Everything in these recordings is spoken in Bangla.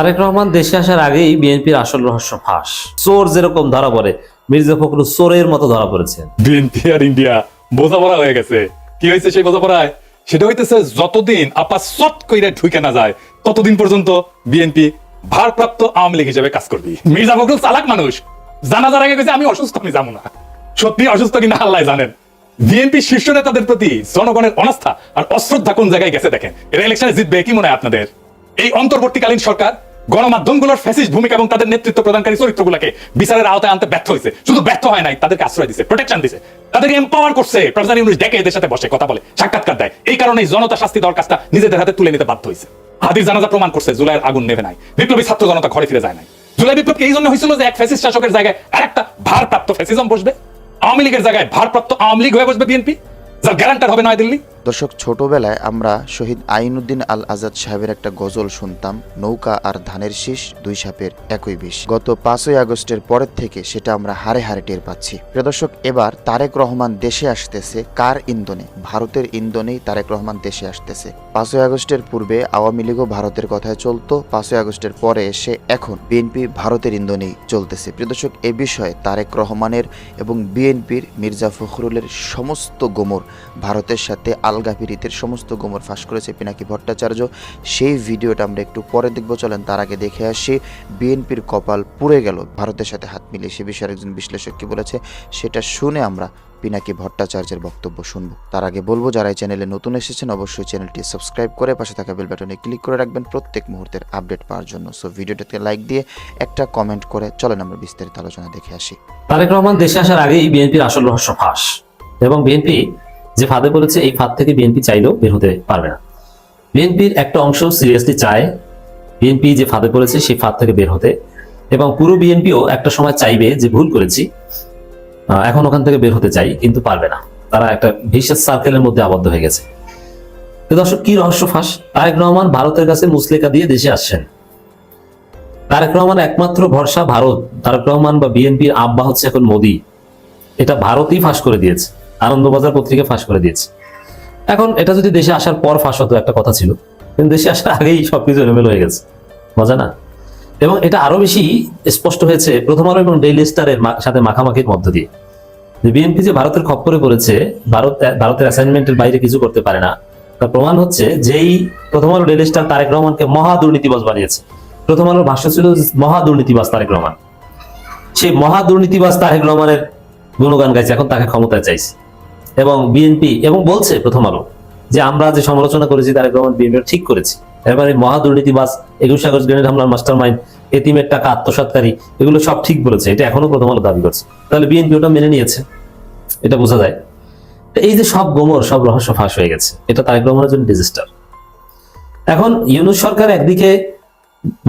তারেক রহমান দেশে আসার আগেই বিএনপির আসল রহস্য ফাঁস। চোর যেরকম ধরা পড়ে, মির্জা ফখরুল চোরের মতো ধরা পড়েছেন। বিএনপি আর ইন্ডিয়া বোঝাপড়া হয়ে গেছে। কি হয়েছে সেই বোঝাপড়ায়? সেটা হইতেছে যতদিন আপা সট কইরা ঢুকে না যায়, ততদিন পর্যন্ত বিএনপি ভারপ্রাপ্ত আওয়ামী লীগ হিসেবে কাজ করবি। মির্জা ফখরুল চালাক মানুষ। জানাজার আগে গেছে আমি অসুস্থ, আমি যাব না। সত্যি অসুস্থ কিনা আল্লাহ জানেন। বিএনপি শীর্ষ নেতাদের প্রতি জনগণের অনাস্থা আর অশ্রদ্ধা কোন জায়গায় গেছে দেখেন? এরা ইলেকশনে জিতবে, কি মনে হয় আপনাদের? এই অন্তর্বর্তীকালীন সরকার গণমাধ্যমগুলোর ফ্যাসিস্ট ভূমিকা এবং তাদের নেতৃত্ব প্রদানকারী চরিত্রগুলোকে বিচারের আওতায় আনতে ব্যর্থ হয়েছে। শুধু ব্যর্থ হয় নাই, তাদেরকে আশ্রয় দিছে প্রোটেকশন দিছে। তাদেরকে এম্পাওয়ার করছে। প্রফেসর ইউনুস ডেকে এদের সাথে বসে, কথা বলে, সাক্ষাৎকার দেয়। এই কারণে জনতা শাস্তি দেওয়ার কাজটা নিজেদের হাতে তুলে নিতে বাধ্য হয়েছে। হাদির জানাজা প্রমাণ করছে, জুলাইয়ের আগুন নেভে নাই। বিপ্লবী ছাত্র জনতা ঘরে ফিরে যায় নাই। জুলাই বিপ্লব কি এই জন্য হয়েছিল যে এক ফ্যাসিস্ট শাসকের জায়গায় আরেকটা ভারপ্রাপ্ত ফ্যাসিজম বসবে। আওয়ামী লীগের জায়গায় ভারপ্রাপ্ত আওয়ামী লীগ হয়ে বসবে বিএনপি, যার গ্যারান্টার হবে নয়াদিল্লি। দর্শক, ছোটবেলায় আমরা শহীদ আইনুদ্দিন আল আজাদ সাহেবের একটা গজল শুনতাম, নৌকা আর ধানের শীষ দুই সাপের একই বিষ। গত পাঁচই আগস্টের পরের থেকে সেটা আমরা হারে হারে টের পাচ্ছি। প্রিয় দর্শক, এবার তারেক রহমান দেশে আসতেছে কার ইন্ধনে? ভারতের ইন্ধনেই তারেক রহমান দেশে আসতেছে। পাঁচই আগস্টের পূর্বে আওয়ামী লীগও ভারতের কথায় চলতো, পাঁচই আগস্টের পরে এসে এখন বিএনপি ভারতের ইন্ধনেই চলতেছে। প্রিয় দর্শক, এ বিষয়ে তারেক রহমানের এবং বিএনপির মির্জা ফখরুলের সমস্ত গোমর ভারতের সাথে আলগা পিরিতের সমস্ত গোমর ফাঁস করেছে পিনাকি ভট্টাচার্য। সেই ভিডিওটা আমরা একটু পরে দেখব, চলেন তার আগে দেখে আসি। বিএনপির কপাল পুড়ে গেল, ভারতের সাথে হাত মিলিয়ে সে বিষয়ে একজন বিশ্লেষক কি বলেছে, সেটা শুনে আমরা পিনাকি ভট্টাচার্যের বক্তব্য শুনব। তার আগে বলব, যারা এই চ্যানেলে নতুন এসেছেন, অবশ্যই চ্যানেলটি সাবস্ক্রাইব করে পাশে থাকা বেল বাটনে ক্লিক করে রাখবেন প্রত্যেক মুহূর্তের আপডেট পাওয়ার জন্য। সো ভিডিওটাকে লাইক দিয়ে একটা কমেন্ট করে, চলেন আমরা বিস্তারিত আলোচনা দেখে আসি। তারেক রহমান দেশে আসার আগেই বিএনপির আসল রহস্য ফাঁস, এবং বিএনপি যে ফাঁদে বলেছে এই ফাঁদ থেকে বিএনপি চাইলেও বের হতে পারবে না। বিএনপির একটা অংশ সিরিয়াসলি চায় বিএনপি যে ফাঁদে পড়েছে, সেই ফাঁদ থেকে বের হতে। এবং পুরো বিএনপিও একটা সময় চাইবে যে, ভুল করেছি এখন ওখান থেকে বের হতে চাই, কিন্তু পারবে না। তারা একটা ভিশাস সার্কেলের মধ্যে আবদ্ধ হয়ে গেছে। দর্শক, কি রহস্য ফাঁস? তারেক রহমান ভারতের কাছে মুসলেকা দিয়ে দেশে আসছেন। তারেক রহমান একমাত্র ভরসা ভারত। তারেক রহমান বা বিএনপির আব্বা হচ্ছে এখন মোদী। এটা ভারতই ফাঁস করে দিয়েছে। আনন্দবাজার পত্রিকা ফাঁস করে দিয়েছে। এখন এটা যদি দেশে আসার পর ফাঁস হতো, একটা কথা ছিল, কিন্তু দেশে আসার আগেই সবকিছু এলোমেলো হয়ে গেছে। মজা না? এবং এটা আরও বেশি স্পষ্ট হয়েছে প্রথম আলো এবং ডেইলি স্টারের সাথে মাখামাখির মধ্য দিয়ে। যে বিএনপি যে ভারতের খপ্পরে পড়েছে, ভারত ভারতের অ্যাসাইনমেন্টের বাইরে কিছু করতে পারে না। তার প্রমাণ হচ্ছে যেই প্রথম আলো ডেইলি স্টার তারেক রহমানকে মহা দুর্নীতিবাজ বানিয়েছে। প্রথম আলোর ভাষ্য ছিল মহা দুর্নীতিবাজ তারেক রহমান। সেই মহা দুর্নীতিবাজ তারেক রহমানের গুণগান গাইছে, এখন তাকে ক্ষমতায় চাইছে। এবং বিএনপি এবং বলছে প্রথম আলো যে আমরা যে সমালোচনা করেছি তারেক রহমান বিএনপি ঠিক করেছি। এবারে মহা দুর্নীতিবাজ একুশ আগস্ট গ্রেনেড হামলার মাস্টার মাইন্ড এতিমের টাকা আত্মসাৎকারী, এগুলো সব ঠিক বলেছে, এটা এখনও প্রথম আলো দাবি করছে। তাহলে বিএনপি ওটা মেনে নিয়েছে, এটা বোঝা যায়। এই যে সব গোমর, সব রহস্য ফাঁস হয়ে গেছে, এটা তারেক রহমানের জন্য ডিজাস্টার এখন ইউনুস সরকার একদিকে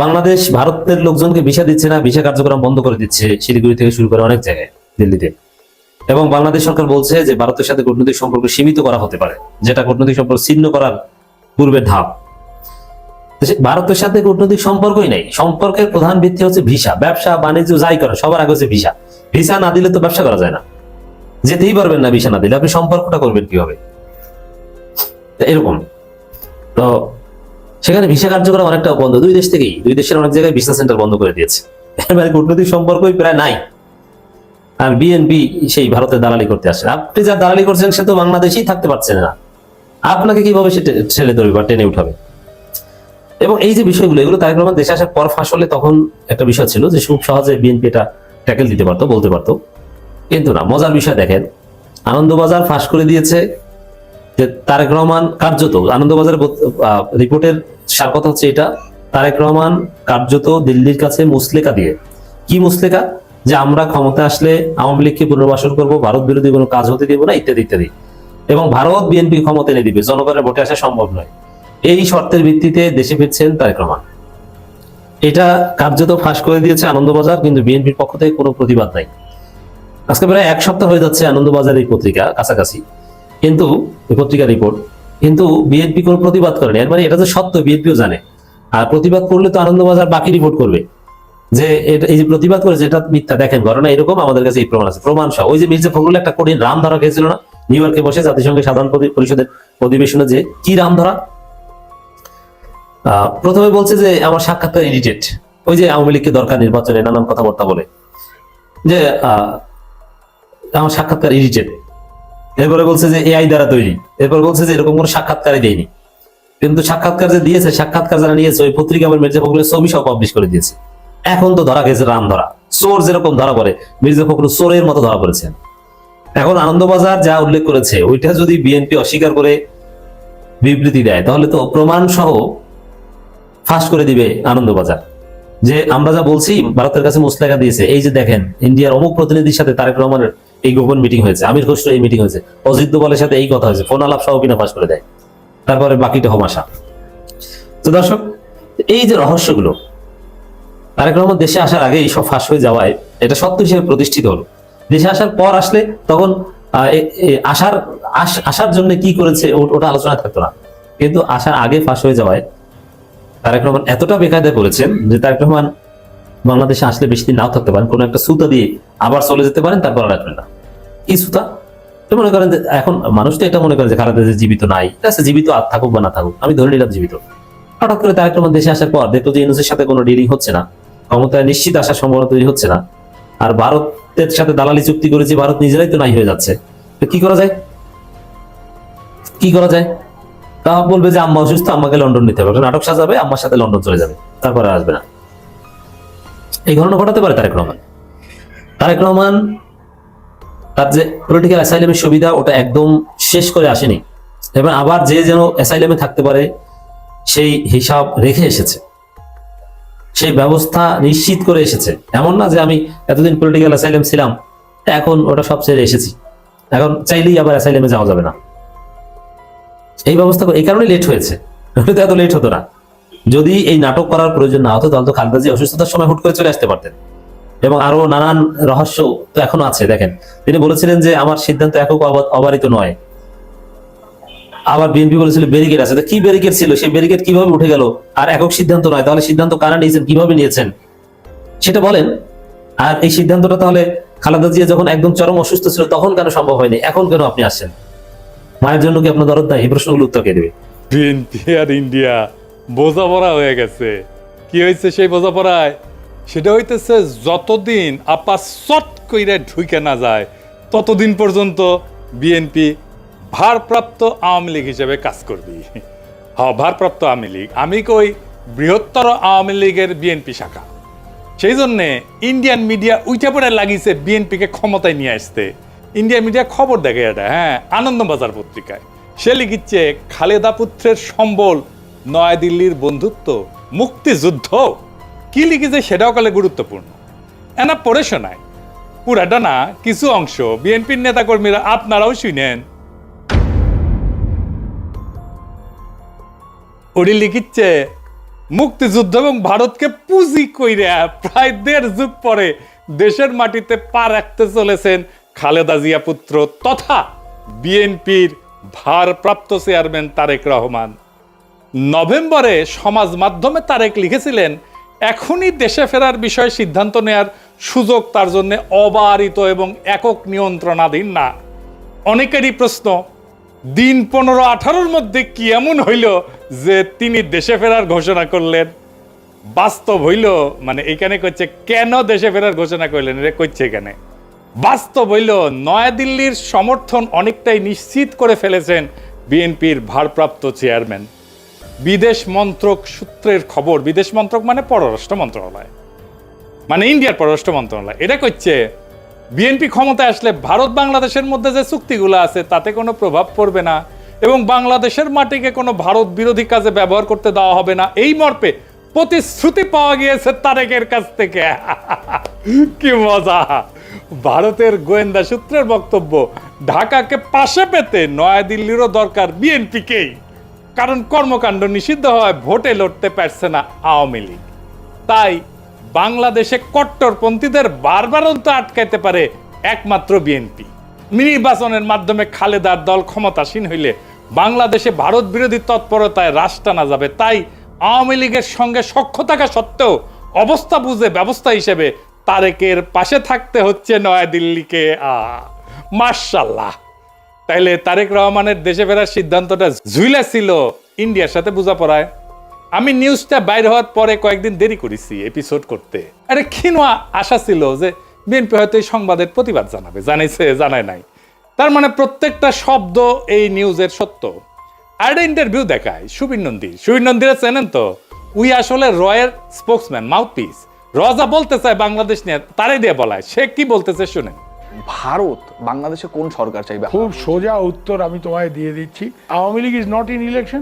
বাংলাদেশ, ভারতের লোকজনকে ভিসা দিচ্ছে না, ভিসা কার্যক্রম বন্ধ করে দিচ্ছে, শিলিগুড়ি থেকে শুরু করে অনেক জায়গায়, দিল্লিতে। এবং বাংলাদেশ সরকার বলছে যে ভারতের সাথে কূটনৈতিক সম্পর্ক সীমিত করা হতে পারে, যেটা কূটনৈতিক সম্পর্ক ছিন্ন করার পূর্বের ধাপ। ভারতের সাথে কূটনৈতিক সম্পর্কই নেই। সম্পর্কের প্রধান ভিত্তি হচ্ছে ভিসা। ব্যবসা, বাণিজ্য, যাই করে সবার আগে হচ্ছে ভিসা। ভিসা না দিলে তো ব্যবসা করা যায় না। যেতেই পারবেন না ভিসা না দিলে। আপনি সম্পর্কটা করবেন কীভাবে? এরকম। তো সেখানে ভিসা কার্যক্রম অনেকটা বন্ধ। দুই দেশ থেকেই, দুই দেশের অনেক জায়গায় ভিসা সেন্টার বন্ধ করে দিয়েছে। এবারে কূটনৈতিক সম্পর্কই প্রায় নাই। আর বিএনপি সেই ভারতে দালালি করতে আসছে আপনি যা দালালি করছেন, সে তো বাংলাদেশেই থাকতে পারছেন না। আপনাকে কীভাবে সে ছেলে ধরবে বা টেনে উঠাবে? এবং এই যে বিষয়গুলো, এগুলো তারেক রহমান দেশে আসার পর ফাঁস তখন একটা বিষয় ছিল যে খুব সহজে বিএনপি এটা ট্যাকেল দিতে পারতো, বলতে পারতো। কিন্তু না, মজার বিষয় দেখেন, আনন্দবাজার ফাঁস করে দিয়েছে যে তারেক রহমান কার্যত, আনন্দবাজার রিপোর্টের সার কথা হচ্ছে এটা, তারেক রহমান কার্যত দিল্লির কাছে মুসলেকা দিয়ে। কি মুসলেকা? যে আমরা ক্ষমতা আসলে আওয়ামী লীগকে পুনর্বাসন করব, ভারত বিরোধী কোনো কাজ হতে দেবো না, ইত্যাদি ইত্যাদি। এবং ভারত বিএনপি ক্ষমতা এনে দিবে, জনগণের ভোটে আসা সম্ভব নয়। এই শর্তের ভিত্তিতে দেশে ফিরছেন তারেক রহমান। এটা কার্যত ফাঁস করে দিয়েছে আনন্দবাজার, কিন্তু বিএনপির পক্ষ থেকে কোনো প্রতিবাদ নাই। আজকে প্রায় এক সপ্তাহ হয়ে যাচ্ছে আনন্দবাজার এই পত্রিকা কাছাকাছি। কিন্তু পত্রিকা রিপোর্ট কিন্তু বিএনপি কোনো প্রতিবাদ করেনি। মানে এটা তো সত্য, বিএনপিও জানে। আর প্রতিবাদ করলে তো আনন্দবাজার বাকি রিপোর্ট করবে। যে এই যে প্রতিবাদ করেছে এটা মিথ্যা, দেখেন ঘটনা এরকম, আমাদের কাছে এই প্রমাণ আছে। প্রমাণ সহ। ওই যে মির্জা ফখরুল একটা কঠিন রাম ধরা গেছিল না? নিউ ইয়র্কে বসে জাতিসংঘের সাধারণ পরিষদের অধিবেশনে যে, কি রাম ধরা প্রথমে বলছে যে, আমার সাক্ষাৎকার এডিটেড ওই যে আওয়ামী লীগকে দরকার নির্বাচনে নানান কথাবার্তা বলে। যে আমার সাক্ষাৎকার এডিটেড এরপরে বলছে যে এআই দ্বারা তৈরি। এরপর বলছে যে, এরকম কোনো সাক্ষাৎকারই দেয়নি। কিন্তু সাক্ষাৎকার যে দিয়েছে, সাক্ষাৎকার যারা নিয়েছে, ওই পত্রিকা আমার মির্জা ফখরুলের ছবি সহ পাবলিশ করে দিয়েছে। এখন তো ধরা গেছে রাম ধরা। চোর যেরকম ধরা পড়ে, মির্জা ফখরুল চোরের মতো ধরা পড়েছেন। এখন আনন্দবাজার যা উল্লেখ করেছে, ওইটা যদি বিএনপি অস্বীকার করে বিবৃতি দেয়, তাহলে তো প্রমাণ সহ ফাঁস করে দিবে আনন্দবাজার। যে আমরা যা বলছি, ভারতের কাছে মুসলেখা দিয়েছে, এই যে দেখেন, ইন্ডিয়ার অমুক প্রতিনিধির সাথে তারেক রহমানের এই গোপন মিটিং হয়েছে, আমির খসরু এই মিটিং হয়েছে, অজিত দোভালের সাথে এই কথা হয়েছে, ফোন আলাপ সহ কিনা ফাঁস করে দেয়। তারপরে বাকিটা হমাশা। তো দর্শক, এই যে রহস্যগুলো তারেক রহমান দেশে আসার আগে এইসব ফাঁস হয়ে যাওয়ায় এটা সত্য হিসেবে প্রতিষ্ঠিত হলো। দেশে আসার পর আসলে তখন আসার আসার জন্য কি করেছে ওটা আলোচনা থাকতো না। কিন্তু আসার আগে ফাঁস হয়ে যাওয়ায় তারেক রহমান এতটা বেকায়দা করেছেন যে তারেক রহমান বাংলাদেশে আসলে বেশি দিন নাও থাকতে পারেন। কোনো একটা সুতা দিয়ে আবার চলে যেতে পারেন, তারপর আর আসবেন না। কি সুতা মনে করেন যে এখন মানুষ তো এটা মনে করে যে খালেদা দেশে জীবিত নাই। আছে, জীবিত আর থাকুক বা না থাকুক, আমি ধরে নিলাম জীবিত। হঠাৎ করে তারেক রহমান দেশে আসার পর দেখল যে ইউনুসের সাথে কোনো ডিলিং হচ্ছে না। ক্ষমতায় নিশ্চিত আসার সম্ভাবনা তৈরি হচ্ছে না। আর ভারতের সাথে দালালি চুক্তি করেছে ভারত নিজেরাই তো নাই হয়ে যাচ্ছে কি করা যায়? কি করা যায়? তা বলবে যে আম্মা অসুস্থ, আম্মাকে লন্ডন নিতে হবে। নাটক সাজাবে, আম্মার সাথে লন্ডন চলে যাবে, তারপরে আসবে না। এই ঘটনা ঘটাতে পারে তারেক রহমান। তারেক রহমান তার যে পলিটিক্যাল অ্যাসাইলামের সুবিধা, ওটা একদম শেষ করে আসেনি। এবং আবার যে যেন অ্যাসাইলামে থাকতে পারে, সেই হিসাব রেখে এসেছে। সেই ব্যবস্থা নিশ্চিত করে এসেছে। এমন না যে আমি এতদিন পলিটিক্যাল অ্যাসাইলাম ছিলাম, এখন ওটা সব ছেড়ে এসেছি। এখন চাইলেই আবার অ্যাসাইলামে যাওয়া যাবে না। এই ব্যবস্থা এই কারণে লেট হয়েছে। তো এত লেট হতো না। যদি এই নাটক করার প্রয়োজন না হতো, তাহলে তো খালেদা জি অসুস্থতার সময় হুট করে চলে আসতে পারতেন। এবং আরও নানান রহস্য তো এখনও আছে, দেখেন। তিনি বলেছিলেন যে, আমার সিদ্ধান্ত একক অবারিত নয়। আবার বিএনপি বলেছিল ব্যারিকেড আছে। কি ব্যারিকেড ছিল? সেই ব্যারিকেড কীভাবে উঠে গেল? আর একক সিদ্ধান্ত নয়। তাহলে সিদ্ধান্ত কারা নিয়েছেন? কীভাবে নিয়েছেন? সেটা বলেন। আর এই সিদ্ধান্তটা তাহলে খালেদা জিয়া যখন একদম চরম অসুস্থ ছিল, তখন কেন সম্ভব হয়নি? এখন কেন আপনি আসছেন? মায়ের জন্য কি আপনার দরদ নাই? এই প্রশ্নগুলো উত্তর কে দেবে? বিএনপি আর ইন্ডিয়া বোঝাপড়া হয়ে গেছে। কি হয়েছে সেই বোঝাপড়ায়? সেটা হইতেছে যতদিন আপা চট কইরা ঢুকে না যায়, ততদিন পর্যন্ত বিএনপি ভারপ্রাপ্ত আওয়ামী লীগ হিসেবে কাজ করবি। হ্যাঁ ভারপ্রাপ্ত আওয়ামী লীগ। আমি কই বৃহত্তর আওয়ামী লীগের বিএনপি শাখা। সেই জন্যে ইন্ডিয়ান মিডিয়া উইটা পড়ে লাগিয়েছে বিএনপিকে ক্ষমতায় নিয়ে আসতে। ইন্ডিয়ান মিডিয়া খবর দেখে এটা হ্যাঁ আনন্দবাজার পত্রিকায়। সে লিখিচ্ছে, খালেদা পুত্রের সম্বল নয়াদিল্লির বন্ধুত্ব, মুক্তিযুদ্ধ? কি লিখেছে সেটাও কালে গুরুত্বপূর্ণ। এনা পড়ে শোনায় পুরাটা না কিছু অংশ বিএনপির নেতাকর্মীরা আপনারাও শুনেন ওটি লিখিচ্ছে, মুক্তিযুদ্ধ এবং ভারতকে পুঁজি কইরা প্রায় দেড় যুগ পরে দেশের মাটিতে পা রাখতে চলেছেন খালেদা জিয়া পুত্র তথা বিএনপির ভারপ্রাপ্ত চেয়ারম্যান তারেক রহমান। নভেম্বরে সমাজ মাধ্যমে তারেক লিখেছিলেন, এখনই দেশে ফেরার বিষয়ে সিদ্ধান্ত নেয়ার সুযোগ তার জন্য অবারিত এবং একক নিয়ন্ত্রণাধীন না। অনেকেরই প্রশ্ন দিন পনেরো আঠারোর মধ্যে কি এমন হইল যে তিনি দেশে ফেরার ঘোষণা করলেন? বাস্তব হইল মানে এখানে করছে কেন দেশে ফেরার ঘোষণা করলেন? এটা করছে এখানে। বাস্তব হইল, নয়াদিল্লির সমর্থন অনেকটাই নিশ্চিত করে ফেলেছেন বিএনপির ভারপ্রাপ্ত চেয়ারম্যান। বিদেশ মন্ত্রক সূত্রের খবর, বিদেশ মন্ত্রক মানে পররাষ্ট্র মন্ত্রণালয়। মানে ইন্ডিয়ার পররাষ্ট্র মন্ত্রণালয়। এটা করছে বিএনপি ক্ষমতায় আসলে ভারত বাংলাদেশের মধ্যে যে চুক্তিগুলো আছে, তাতে কোনো প্রভাব পড়বে না এবং বাংলাদেশের মাটিকে কোনো ভারত বিরোধী কাজে ব্যবহার করতে দেওয়া হবে না। এই মর্পে প্রতিশ্রুতি পাওয়া গিয়েছে তারেকের কাছ থেকে। কি মজা! ভারতের গোয়েন্দা সূত্রের বক্তব্য, ঢাকাকে পাশে পেতে নয়াদিল্লিরও দরকার বিএনপিকেই। কারণ কর্মকাণ্ড নিষিদ্ধ হওয়ায় ভোটে লড়তে পারছে না আওয়ামী লীগ। তাই বাংলাদেশে কট্টরপন্থীদের বারবারন্ত আটকাইতে পারে একমাত্র বিএনপি। নির্বাচনের মাধ্যমে খালেদার দল ক্ষমতাসীন হইলে বাংলাদেশে ভারত বিরোধী তৎপরতায় রাশ টানা যাবে। তাই আওয়ামী লীগের সঙ্গে সখ্য থাকা সত্ত্বেও অবস্থা বুঝে ব্যবস্থা হিসেবে তারেকের পাশে থাকতে হচ্ছে নয়াদিল্লিকে আ মার্শাল্লাহ তাইলে তারেক রহমানের দেশে ফেরার সিদ্ধান্তটা ঝুইলা ছিল ইন্ডিয়ার সাথে বোঝাপড়ায়। আমি নিউজটা বাইর হওয়ার পরে কয়েকদিন দেরি করেছি এপিসোড করতে। আরে ক্ষীণ আশা ছিল যে বিএনপি হয়তো এই সংবাদের প্রতিবাদ জানাবে। জানাইছে জানায় নাই। তার মানে প্রত্যেকটা শব্দ এই নিউজের সত্য। আরেকটা ইন্টারভিউ দেখায় সুবীর নন্দী। সুবীর নন্দীরা চেনেন তো? উই আসলে রয়ের স্পোক্সম্যান মাউথপিস রজা বলতে চায় বাংলাদেশ নিয়ে তারাই দিয়ে বলায়। সে কি বলতেছে শুনেন। ভারত বাংলাদেশে কোন সরকার চাইবে? খুব সোজা উত্তর আমি তোমায় দিয়ে দিচ্ছি। Awami League is not in election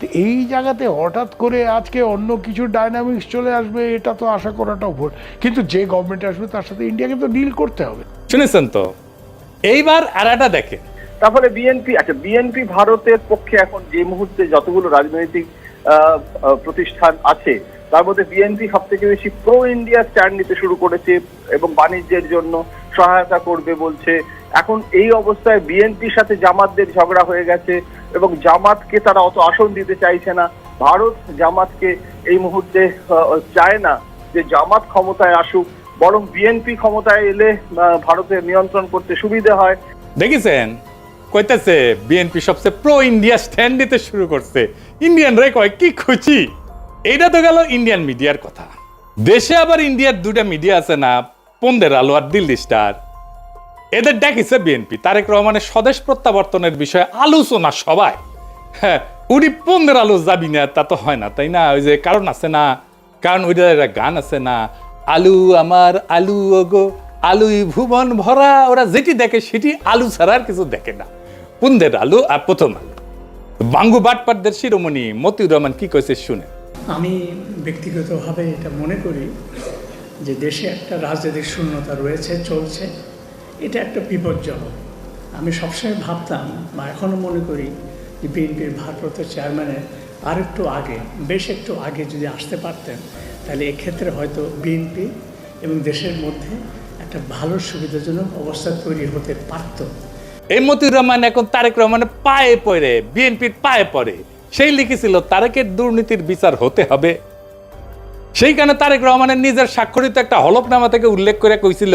তো এই জায়গাতে হঠাৎ করে আজকে অন্য কিছু ডাইনামিক্স চলে আসবে এটা তো আশা করাটাও ভুল। কিন্তু যে গভর্নমেন্ট আসবে তার সাথে ইন্ডিয়াকে তো ডিল করতে হবে। শুনেছেন তো? এইবার আর একটা দেখেন তারপরে বিএনপি আচ্ছা বিএনপি ভারতের পক্ষে এখন যে মুহূর্তে যতগুলো রাজনৈতিক প্রতিষ্ঠান আছে তার মধ্যে বিএনপি সব থেকে বেশি প্রো ইন্ডিয়া স্ট্যান্ড নিতে শুরু করেছে এবং বাণিজ্যের জন্য সহায়তা করবে বলছে এখন এই অবস্থায় বিএনপির সাথে জামাতদের ঝগড়া হয়ে গেছে এবং জামাতকে তারা অত আসন দিতে চাইছে না। ভারত জামাতকে এই মুহূর্তে চায় না যে জামাত ক্ষমতায় আসুক, বরং বিএনপি ক্ষমতায় এলে ভারতের নিয়ন্ত্রণ করতে সুবিধে হয়। দেখেছেন? কইতেছে, বিএনপি সবচেয়ে প্রো ইন্ডিয়া স্ট্যান্ড দিতে শুরু করছে। ইন্ডিয়ান রে কয়, কি খুশি? এইটা তো গেল ইন্ডিয়ান মিডিয়ার কথা। দেশে আবার ইন্ডিয়ার দুটা মিডিয়া আছে না, পন্দের আলো আর দিল্লি স্টার এদের ডাকিছে বিএনপি তারেক রহমানের স্বদেশ প্রত্যাবর্তনের বিষয়ে আলোচনা সবাই হ্যাঁ উনি পন্দের আলো যাবি না, তা তো হয় না, তাই না? ওই যে কারণ আছে না? কারণ ওইটার একটা গান আছে না? আলু আমার আলু, ওগো, আলুই ভুবন ভরা, ওরা যেটি দেখে সেটি আলু ছাড়া আর কিছু দেখে না। পুন্দের আলু আর প্রথম আলু। বাঙ্গু বাটপাটদের শিরোমণি মতিউর রহমান কি কইছে শুনে। আমি ব্যক্তিগতভাবে এটা মনে করি যে দেশে একটা রাজনৈতিক শূন্যতা রয়েছে, চলছে। এটা একটা বিপজ্জনক। আমি সবসময় ভাবতাম বা এখনও মনে করি যে বিএনপির ভারপ্রাপ্ত চেয়ারম্যানের আর একটু আগে, বেশ একটু আগে যদি আসতে পারতেন, তাহলে এক্ষেত্রে হয়তো বিএনপি এবং দেশের মধ্যে একটা ভালো সুবিধাজনক অবস্থা তৈরি হতে পারতো। এই মতিউর রহমান এখন তারেক রহমানের পায়ে পড়ে, বিএনপির পায়ে পড়ে। সেই লিখেছিল তারেকের দুর্নীতির বিচার হতে হবে। সেইখানে তারেক রহমানের নিজের স্বাক্ষরিত একটা হলফনামা থেকে উল্লেখ করে কইছিল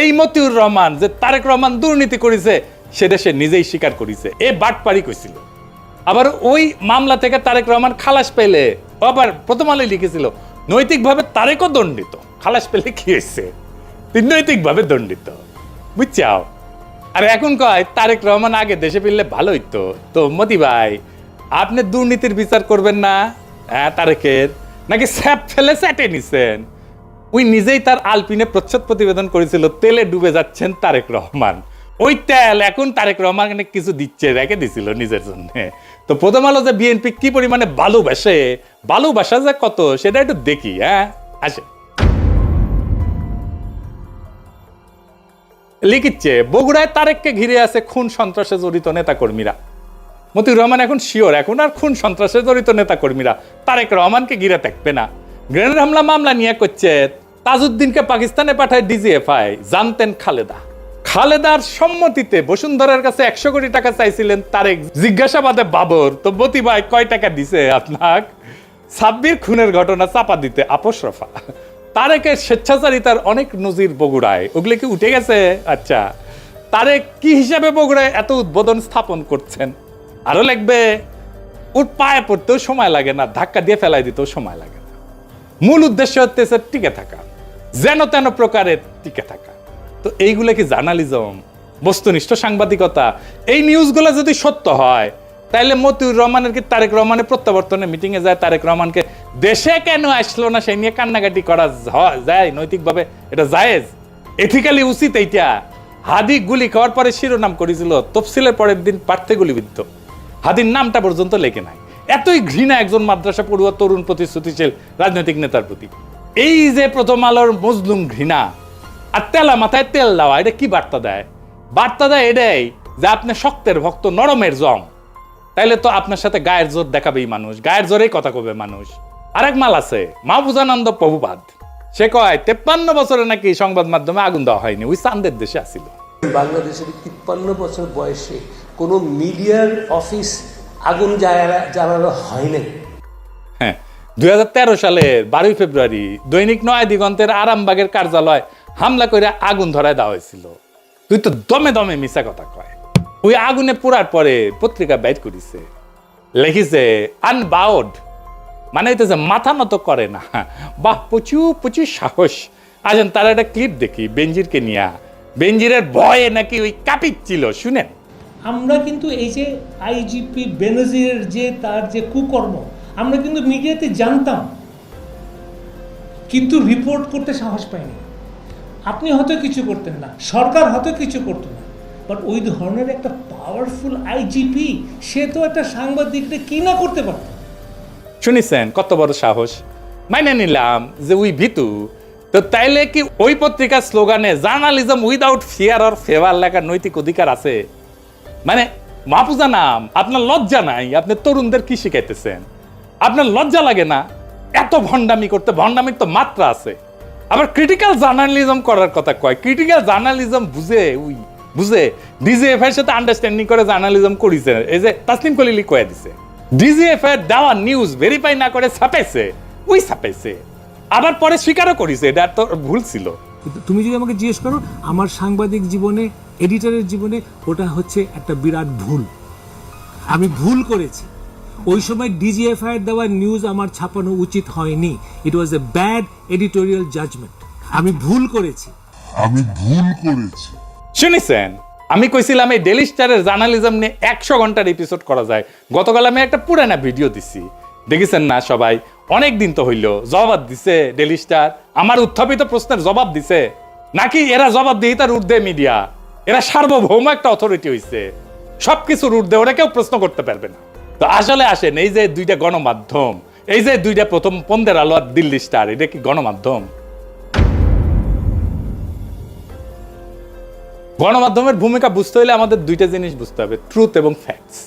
এই মতিউর রহমান যে তারেক রহমান দুর্নীতি করেছে সেটা সে নিজেই স্বীকার করেছে। এ বাটপাড়ি কইছিল। আবার ওই মামলা থেকে তারেক রহমান খালাস পেলে, আবার প্রথম আলোয় লিখেছিল, নৈতিকভাবে তারেকও দণ্ডিত। খালাস পেলে কি হয়েছে? তিনি নৈতিকভাবে দণ্ডিত। বুঝছাও? আর এখন কয়, তারেক রহমান আগে দেশে ফিরলে ভালো হইতো। তো মতি ভাই, আপনি দুর্নীতির বিচার করবেন না? হ্যাঁ তারেকের। নাকি স্যাপ ফেলে স্যাটে নিছেন? ওই নিজেই তার আলপিনে প্রচ্ছদ প্রতিবেদন করেছিল, তেলে ডুবে যাচ্ছেন তারেক রহমান। ওই তেল এখন তারেক রহমান কিছু দিচ্ছে, রেখে দিছিল নিজের জন্য। তো প্রথম আলো যে বিএনপি কি পরিমাণে ভালোবাসে, ভালোবাসা যে কত, সেটা একটু দেখি হ্যাঁ? আসে। লিখিচ্ছে, বগুড়ায় তারেককে ঘিরে আছে খুন সন্ত্রাসে জড়িত নেতাকর্মীরা। মতিউর রহমান এখন শিওর, এখন আর খুন সন্ত্রাসে জড়িত নেতাকর্মীরা তারেক রহমানকে ঘিরে থাকবে না। গ্রেনেড হামলা মামলা নিয়ে করছে তাজউদ্দিনকে পাকিস্তানে পাঠায় ডিজিএফআই। জানতেন খালেদা। খালেদার সম্মতিতে বসুন্ধরার কাছে একশো কোটি টাকা চাইছিলেন তারেক। জিজ্ঞাসাবাদে বাবর, তো বতি ভাই, কয় টাকা দিছে আপনাক? সাব্বির খুনের ঘটনা চাপা দিতে আপোষ রফা। তারেকের স্বেচ্ছাচারিতার অনেক নজির বগুড়ায়। ওগুলো কি উঠে গেছে? আচ্ছা। তারেক কি হিসাবে বগুড়ায় এত উদ্বোধন স্থাপন করছেন? আরও লাগবে। ওর পায়ে পড়তেও সময় লাগে না, ধাক্কা দিয়ে ফেলাই দিতেও সময় লাগে। মূল উদ্দেশ্য হচ্ছে টিকে থাকা, যেন তেন প্রকারের টিকে থাকা। তো এইগুলো কি জার্নালিজম, বস্তুনিষ্ঠ সাংবাদিকতা, এই নিউজগুলো যদি সত্য হয় তাহলে মতিউর রহমানের কি তারেক রহমানের প্রত্যাবর্তনে মিটিং এ যায়, তারেক রহমানকে দেশে কেন আসলো না সেই নিয়ে কান্নাকাটি করা যায়, নৈতিকভাবে এটা জায়েজ? এথিক্যালি উচিত এইটা। হাদি গুলি খাওয়ার পরে শিরোনাম করেছিল, তফসিলের পরের দিন পার্থে গুলিবিদ্ধ। হাদির নামটা পর্যন্ত লেখে নাই। এতই ঘৃণা একজন মাদ্রাসা পড়ুয়া তরুণ প্রতিশ্রুতিশীল রাজনৈতিক নেতার প্রতি। এই যে প্রথম আলোর মজলুম ঘৃণা, আর তেলা মাথায় তেল দেওয়া, এটা কি বার্তা দেয়? বার্তা দেয় এটাই যে আপনি শক্তের ভক্ত, নরমের জম। তাইলে তো আপনার সাথে গায়ের জোর দেখাবেই মানুষ, গায়ের জোরেই কথা কবে মানুষ। আরেক মাল আছে, মাহফুজানন্দ প্রভুপাদ। সে কয়, তেপ্পান্ন বছরে নাকি সংবাদ মাধ্যমে আগুন দেওয়া হয়নি, ওই চান্দের দেশে আসিল। বাংলাদেশের তিপ্পান্ন বছর বয়সে কোনো মিডিয়ার অফিস আগুন জ্বালানো হয় নাই হ্যাঁ দুই সালের বারোই ফেব্রুয়ারি দৈনিক নয় দিগন্তের আরামবাগের কার্যালয় হামলা করে আগুন ধরায় দেওয়া হয়েছিল। তুই তো দমে দমে মিশা কথা কয়। ওই আগুনে পোড়ার পরে পত্রিকা বাইর করিছে। লিখিছে, আনবাউড মানে হইতেছে মাথা নত করে না। বাহ, প্রচুর প্রচুর সাহস। আছেন তার একটা ক্লিপ দেখি বেঞ্জিরকে নিয়া। বেঞ্জিরের ভয়ে নাকি ওই কাঁপিচ্ছিল শুনেন? আমরা কিন্তু এই যে আইজিপি বেনজিরের যে তার যে কুকর্ম, আমরা কিন্তু মিডিয়াতে জানতাম, কিন্তু রিপোর্ট করতে সাহস পাইনি। আপনি হয়তো কিছু করতেন না, সরকার হয়তো কিছু করতো না বাট ওই ধরনের একটা পাওয়ারফুল আইজিপি সে তো একটা সাংবাদিকটা কি না করতে পারত। শুনিছেন, কত বড় সাহস? মাইনে নিলাম যে উই ভিতু, তো তাইলে কি ওই পত্রিকার স্লোগানে journalism without fear or favour লেখার নৈতিক অধিকার আছে? মানে মাহফুজা নাম, আপনার লজ্জা নাই, আপনি তরুণদের কি শিখাইতেছেন? আপনার লজ্জা লাগে না? এত ভণ্ডামি করতে, ভণ্ডামির তো মাত্রা আছে। আবার ক্রিটিক্যাল জার্নালিজম করার কথা কয় ক্রিটিক্যাল জার্নালিজম বুঝে, উই, বুঝে। ডিজিএফ এর সাথে আন্ডারস্ট্যান্ডিং করে জার্নালিজম করিছে। এই যে তাসলিম কলিলি কয়ে দিছে ডিজিএফ এর দেওয়া নিউজ ভেরিফাই না করে ছাপাইছে, উই ছাপাইছে। আবার পরে স্বীকারও করিছে, এটা তো ভুল ছিল। তুমি যদি আমাকে জিজ্ঞেস করো, আমার সাংবাদিক জীবনে এডিটরের জীবনে ওটা হচ্ছে একটা বিরাট ভুল। আমি ভুল করেছি। ওই সময় ডিজিএফআই এর দেওয়া নিউজ আমার ছাপানো উচিত হয়নি। It was a bad editorial judgement আমি ভুল করেছি। আমি ভুল করেছি। শুনেছেন আমি কইছিলাম এই ডেলি স্টারের জার্নালিজম নিয়ে একশো ঘণ্টার এপিসোড করা যায়। গতকাল আমি একটা পুরানা ভিডিও দিছি। দেখেছেন না সবাই? অনেক দিন তো হইল জবাব দিছে ডেলি স্টার আমার উত্থাপিত প্রশ্নের জবাব দিছে। নাকি এরা জবাব দিয়ে তার ঊর্ধ্বে মিডিয়া এরা সার্বভৌম একটা অথরিটি হইছে। সবকিছুর ঊর্ধ্বে ওরা কেউ প্রশ্ন করতে পারবে না। তো আসলে আসেন, এই যে দুইটা গণমাধ্যম, এই যে দুইটা প্রথম পন্দের আলো আর দিল্লি স্টার, এটা কি গণমাধ্যম? গণমাধ্যমের ভূমিকা বুঝতে হলে আমাদের দুইটা জিনিস বুঝতে হবে ট্রুথ এবং ফ্যাক্টস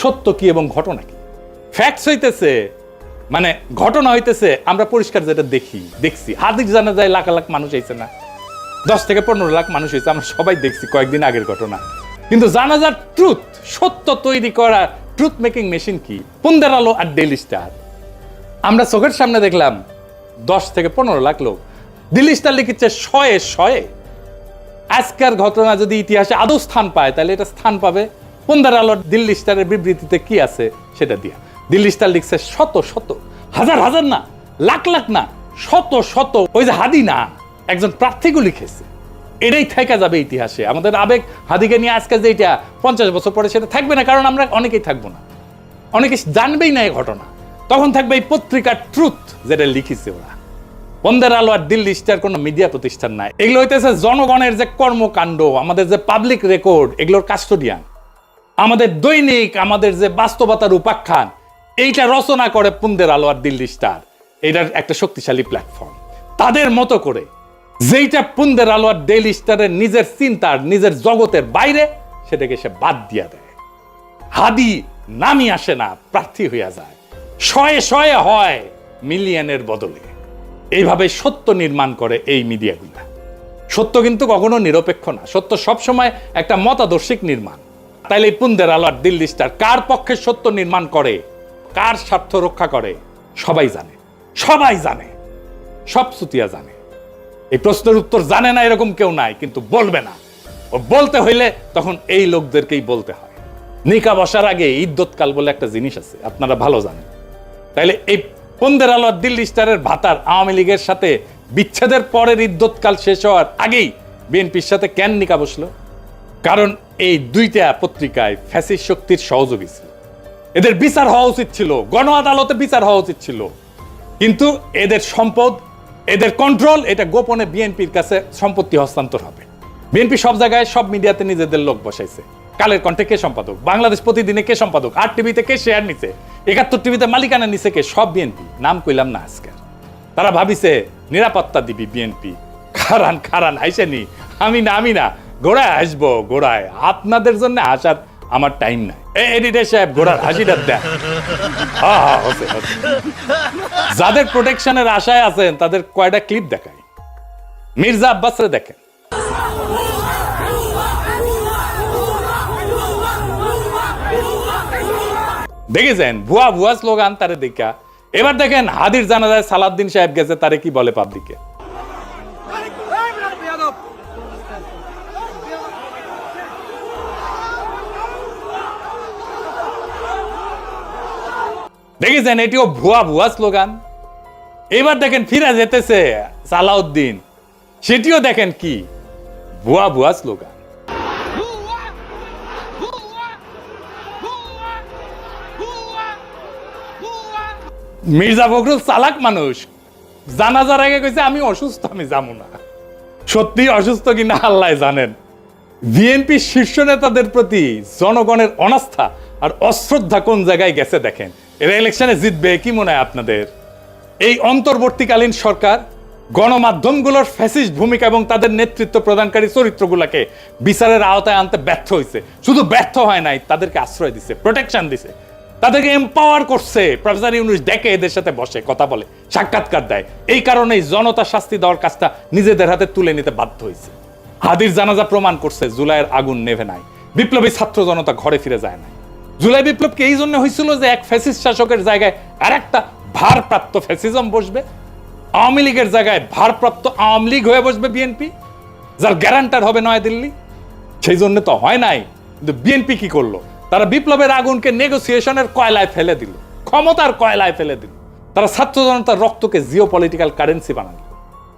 সত্য কি এবং ঘটনা কি? ফ্যাক্টস হইতেছে মানে ঘটনা হইতেছে, আমরা পরিষ্কার যেটা দেখি, দেখছি। হাদিক জানা যায় লাখ লাখ মানুষ হয়েছে না। দশ থেকে পনেরো লাখ মানুষ হয়েছে, আমরা সবাই দেখছি কয়েকদিন আগের ঘটনা। কিন্তু জানা যার ট্রুথ সত্য তৈরি করা ট্রুথ মেকিং মেশিন কি? পন্দের আলো আর ডেলি স্টার আমরা চোখের সামনে দেখলাম, দশ থেকে পনেরো লাখ লোক। দিল্লি স্টার লিখেছে শয়ে শয়ে। আজকের ঘটনা যদি ইতিহাসে আদৌ স্থান পায়, তাহলে এটা স্থান পাবে। পন্দার আলোর দিল্লি স্টারের বিবৃতিতে কি আছে, সেটা দিয়া। দিল্লি স্টার লিখছে শত শত, হাজার হাজার না, লাখ লাখ না, শত শত, ওই যে হাদি না। একজন প্রার্থীকে লিখেছে। এটাই থেকে যাবে ইতিহাসে। আমাদের আবেগ হাদিকে নিয়ে আজকে যে এটা পঞ্চাশ বছর পরে সেটা থাকবে না, কারণ আমরা অনেকেই থাকব না। অনেকে জানবেই না এই ঘটনা। তখন থাকবে এই পত্রিকার ট্রুথ যেটা লিখিছে ওরা। বন্দের আলো আর দিল্লি স্টার কোনো মিডিয়া প্রতিষ্ঠান নাই। এগুলো হইতেছে জনগণের যে কর্মকাণ্ড, আমাদের যে পাবলিক রেকর্ড এগুলোর কাস্টোডিয়ান আমাদের দৈনিক, আমাদের যে বাস্তবতার উপাখ্যান, এইটা রচনা করে পুন্দের আলো আর দিল্লি স্টার। এটার একটা শক্তিশালী প্ল্যাটফর্ম তাদের মতো করে যেইটা পুন্দের আলো আর ডেইলি স্টারের নিজের চিন্তার, নিজের জগতের বাইরে, সেটাকে সে বাদ দিয়া দেয়। হাদি নামি আসে না, প্রার্থী হইয়া যায়। শয়ে শয়ে হয় মিলিয়নের বদলে। এইভাবে সত্য নির্মাণ করে এই মিডিয়াগুলা। সত্য কিন্তু কখনো নিরপেক্ষ না। সত্য সবসময় একটা মতাদর্শিক নির্মাণ। তাইলে এই পুন্দের আলার দিল্লি স্টার কার পক্ষে সত্য নির্মাণ করে? কার স্বার্থ রক্ষা করে? সবাই জানে। সবাই জানে। সব সুতিয়া জানে। এই প্রশ্নের উত্তর জানে না এরকম কেউ নাই, কিন্তু বলবে না। ও বলতে হইলে তখন এই লোকদেরকেই বলতে হয়। নিকা বসার আগে ইদ্যৎকাল বলে একটা জিনিস আছে, আপনারা ভালো জানেন। তাইলে এই পন্দের আলো দিল্লি স্টারের ভাতার আওয়ামী লীগের সাথে বিচ্ছেদের পরের ইদ্যৎকাল শেষ হওয়ার আগেই বিএনপির সাথে কেন নিকা বসল? কারণ এই দুইটা পত্রিকায় ফ্যাসিস শক্তির সহযোগী ছিল। এদের বিচার হওয়া উচিত ছিল গণ আদালতে বিচার হওয়া উচিত ছিল। কিন্তু এদের সম্পদ এদের কন্ট্রোল এটা গোপনে বিএনপির কাছে সম্পত্তি হস্তান্তর হবে। বিএনপি সব জায়গায়, সব মিডিয়াতে নিজেদের লোক বসাইছে। কালের কণ্ঠে কে সম্পাদক? বাংলাদেশ প্রতিদিনে কে সম্পাদক? আর টিভিতে কে শেয়ার নিছে? একাত্তর টিভিতে মালিকানা নিছে কে? সব বিএনপি নাম কইলাম না আজকে। তারা ভাবিছে, নিরাপত্তা দিবি বিএনপি খারান খারান, হাইসেনি। আমি না আমি না। গোড়ায় আসব, গোড়ায়। আপনাদের জন্য আসার আমার টাইম নাই। এই এডিটর সাহেব ঘোড়ার হাসিটা দেন। হা, হা, হচ্ছে, হচ্ছে। যাদের প্রোটেকশনের আশায় আছেন তাদের কয়টা ক্লিপ দেখায় মির্জা আব্বাসরে দেখেন। দেখেছেন? ভুয়া ভুয়া স্লোগান তারে দেখা এবার দেখেন হাদির জানাজায় সালাদ্দিন সাহেব গেছে তারে কি বলে পাবলিকে দেখেছেন, এটিও ভুয়া ভুয়া স্লোগান। এবার দেখেন ফিরে যেতেছে সালাউদ্দিন। সেটিও দেখেন কি? ভুয়া ভুয়া স্লোগান। মির্জা ফখরুল চালাক মানুষ। জানাজার আগে কইছে, আমি অসুস্থ, আমি যাব না। সত্যি অসুস্থ কিনা আল্লাহ জানেন। বিএনপি শীর্ষ নেতাদের প্রতি জনগণের অনাস্থা আর অশ্রদ্ধা কোন জায়গায় গেছে দেখেন। এরা ইলেকশনে জিতবে, কি মনে হয় আপনাদের? এই অন্তর্বর্তীকালীন সরকার গণমাধ্যমগুলোর ফ্যাসিস্ট ভূমিকা এবং তাদের নেতৃত্ব প্রদানকারী চরিত্রগুলোকে বিচারের আওতায় আনতে ব্যর্থ হয়েছে শুধু ব্যর্থ হয় নাই, তাদেরকে আশ্রয় দিছে প্রোটেকশন দিছে। তাদেরকে এম্পাওয়ার করছে। প্রফেসর ইউনুস দেখে এদের সাথে বসে, কথা বলে, সাক্ষাৎকার দেয়। এই কারণেই জনতা শাস্তি দেওয়ার কাজটা নিজেদের হাতে তুলে নিতে বাধ্য হয়েছে হাদির জানাজা প্রমাণ করছে, জুলাইয়ের আগুন নেভে নাই। বিপ্লবী ছাত্র জনতা ঘরে ফিরে যায় নাই। জুলাই বিপ্লবকে এই জন্য হয়েছিল যে এক ফ্যাসিস্ট শাসকের জায়গায় আর একটা ভারপ্রাপ্ত ফ্যাসিজম বসবে। আওয়ামী লীগের জায়গায় ভারপ্রাপ্ত আওয়ামী লীগ হয়ে বসবে বিএনপি যার গ্যারান্টার হবে নয়াদিল্লি। সেই জন্য তো হয় নাই, কিন্তু বিএনপি কি করল? তারা বিপ্লবের আগুনকে নেগোসিয়েশনের কয়লায় ফেলে দিল, ক্ষমতার কয়লায় ফেলে দিল। তারা ছাত্র জনতার রক্তকে জিও পলিটিক্যাল কারেন্সি বানালো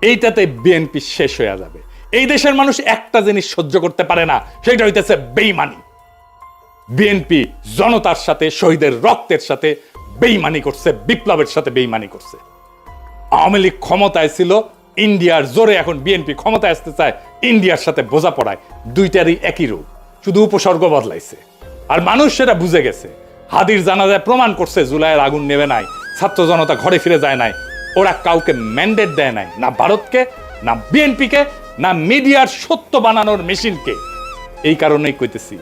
এইটাতে বিএনপি শেষ হয়ে যাবে। এই দেশের মানুষ একটা জিনিস সহ্য করতে পারে না, সেটা হইতেছে বেইমানি। বিএনপি জনতার সাথে, শহীদের রক্তের সাথে বেইমানি করছে, বিপ্লবের সাথে বেইমানি করছে। আওয়ামী লীগ ক্ষমতায় ছিল, ইন্ডিয়ার জোরে এখন বিএনপি ক্ষমতায় আসতে চায়, ইন্ডিয়ার সাথে বোঝা পড়ায়, দুইটারই একই রূপ, শুধু উপসর্গ বদলাইছে। আর মানুষ সেটা বুঝে গেছে, হাদির জানাজায় প্রমাণ করছে, জুলাইয়ের আগুন নেবে নাই, ছাত্র জনতা ঘরে ফিরে যায় নাই, ওরা কাউকে ম্যান্ডেট দেয় নাই, না ভারতকে, না বিএনপিকে না মিডিয়ার সত্য বানানোর মেশিনকে। এই কারণেই কইতেছি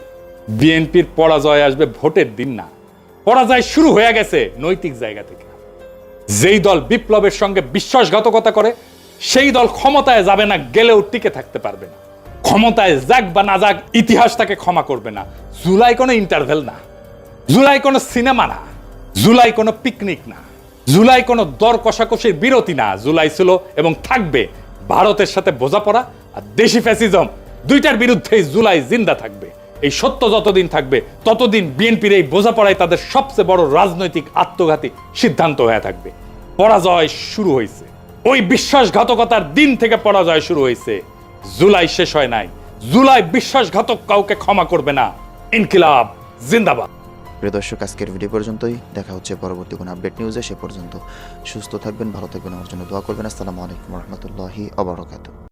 বিএনপির পরাজয় আসবে ভোটের দিন না। পরাজয় শুরু হয়ে গেছে নৈতিক জায়গা থেকে। যেই দল বিপ্লবের সঙ্গে বিশ্বাসঘাতকতা করে, সেই দল ক্ষমতায় যাবে না, গেলেও টিকে থাকতে পারবে না। ক্ষমতায় যাক বা না যাক, ইতিহাস তাকে ক্ষমা করবে না। জুলাই কোনো ইন্টারভেল না। জুলাই কোনো সিনেমা না। জুলাই কোনো পিকনিক না। জুলাই কোনো দর কষাকষির বিরতি না। জুলাই ছিল এবং থাকবে ভারতের সাথে বোঝাপড়া আর দেশি ফ্যাসিজম। দুইটার বিরুদ্ধেই জুলাই জিন্দা থাকবে। এই সত্য যতদিন থাকবে, ততদিন বিএনপির এই বোঝাপড়াই তাদের সবচেয়ে বড় রাজনৈতিক আত্মঘাতী সিদ্ধান্ত হয়ে থাকবে। পরাজয় শুরু হয়েছে। ওই বিশ্বাসঘাতকতার দিন থেকে পরাজয় শুরু হয়েছে। জুলাই শেষ হয় নাই। জুলাই বিশ্বাসঘাতক কাউকে ক্ষমা করবে না। ইনকিলাব, জিন্দাবাদ। প্রিয় দর্শক, আজকের ভিডিও পর্যন্তই। দেখা হচ্ছে পরবর্তী কোনো আপডেট নিউজে, সে পর্যন্ত সুস্থ থাকবেন, ভালো থাকবেন, আমার জন্য দোয়া করবেন। আসসালামু আলাইকুম রহমতুল্লাহি আবরকাত